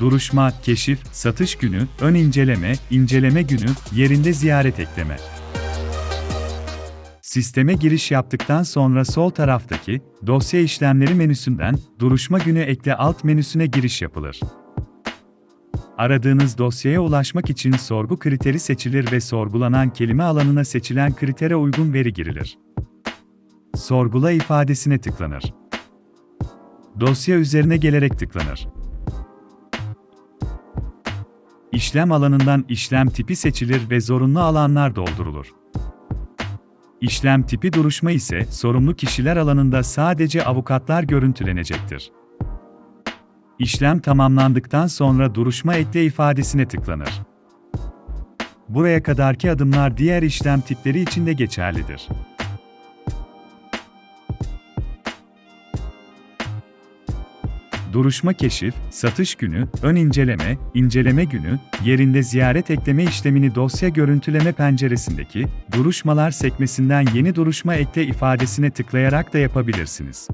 duruşma, keşif, satış günü, ön inceleme, inceleme günü, yerinde ziyaret ekleme. Sisteme giriş yaptıktan sonra sol taraftaki dosya işlemleri menüsünden duruşma günü ekle alt menüsüne giriş yapılır. Aradığınız dosyaya ulaşmak için sorgu kriteri seçilir ve sorgulanan kelime alanına seçilen kritere uygun veri girilir. Sorgula ifadesine tıklanır. Dosya üzerine gelerek tıklanır. İşlem alanından işlem tipi seçilir ve zorunlu alanlar doldurulur. İşlem tipi duruşma ise sorumlu kişiler alanında sadece avukatlar görüntülenecektir. İşlem tamamlandıktan sonra duruşma ekle ifadesine tıklanır. Buraya kadarki adımlar diğer işlem tipleri için de geçerlidir. Duruşma keşif, satış günü, ön inceleme, inceleme günü, yerinde ziyaret ekleme işlemini dosya görüntüleme penceresindeki duruşmalar sekmesinden yeni duruşma ekle ifadesine tıklayarak da yapabilirsiniz.